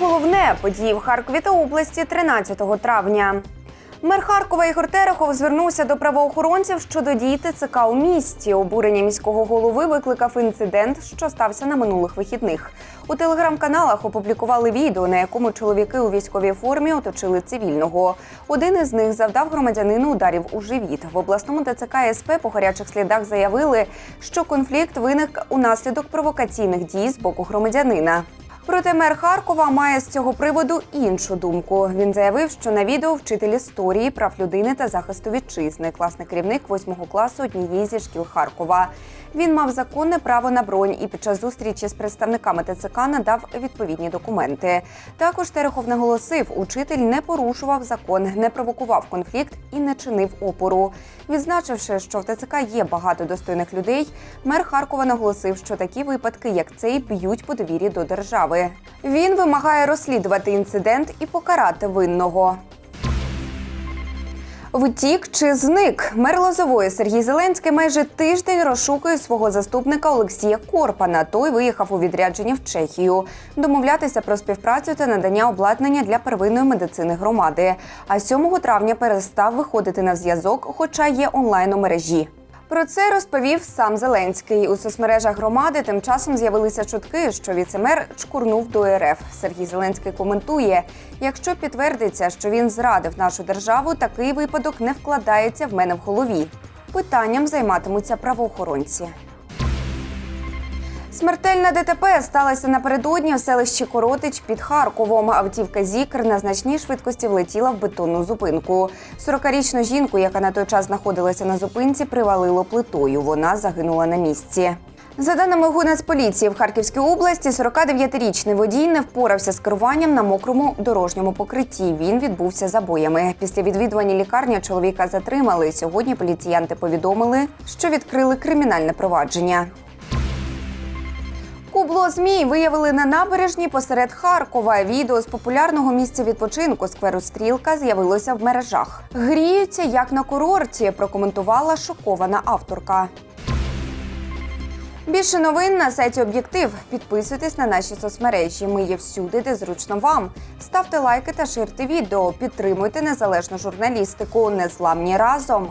головне події в Харкові та області 13 травня. Мер Харкова Ігор Терехов звернувся до правоохоронців щодо дій ТЦК у місті. Обурення міського голови викликав інцидент, що стався на минулих вихідних. У телеграм-каналах опублікували відео, на якому чоловіки у військовій формі оточили цивільного. Один із них завдав громадянину ударів у живіт. В обласному ТЦК СП по гарячих слідах заявили, що конфлікт виник унаслідок провокаційних дій з боку громадянина. Проте мер Харкова має з цього приводу іншу думку. Він заявив, що на відео вчитель історії, прав людини та захисту вітчизни, класний керівник восьмого класу однієї зі шкіл Харкова. Він мав законне право на бронь і під час зустрічі з представниками ТЦК надав відповідні документи. Також Терехов наголосив, учитель не порушував закон, не провокував конфлікт і не чинив опору. Відзначивши, що в ТЦК є багато достойних людей, мер Харкова наголосив, що такі випадки, як цей, б'ють по довірі до держави. Він вимагає розслідувати інцидент і покарати винного. Втік чи зник мер Лозової Сергій Зеленський майже тиждень розшукує свого заступника Олексія Корпана. Той виїхав у відрядження в Чехію домовлятися про співпрацю та надання обладнання для первинної медицини громади. А 7 травня перестав виходити на зв'язок, хоча є онлайн у мережі. Про це розповів сам Зеленський. У соцмережах громади тим часом з'явилися чутки, що віцемер чкурнув до РФ. Сергій Зеленський коментує: якщо підтвердиться, що він зрадив нашу державу, такий випадок не вкладається в мене в голові. Питанням займатимуться правоохоронці. Смертельна ДТП сталася напередодні в селищі Коротич під Харковом. Автівка Зікр на значній швидкості влетіла в бетонну зупинку. 40-річну жінку, яка на той час знаходилася на зупинці, привалило плитою. Вона загинула на місці. За даними Гунацполіції, в Харківській області 49-річний водій не впорався з керуванням на мокрому дорожньому покритті. Він відбувся забоями. Після відвідування лікарні чоловіка затримали. Сьогодні поліціянти повідомили, що відкрили кримінальне провадження. Кубло змій виявили на набережні посеред Харкова. Відео з популярного місця відпочинку скверу Стрілка з'явилося в мережах. Гріються як на курорті, прокоментувала шокована авторка. Більше новин на сайті Об'єктив. Підписуйтесь на наші соцмережі. Ми є всюди, де зручно вам. Ставте лайки та ширте відео. Підтримуйте незалежну журналістику. Незламні разом.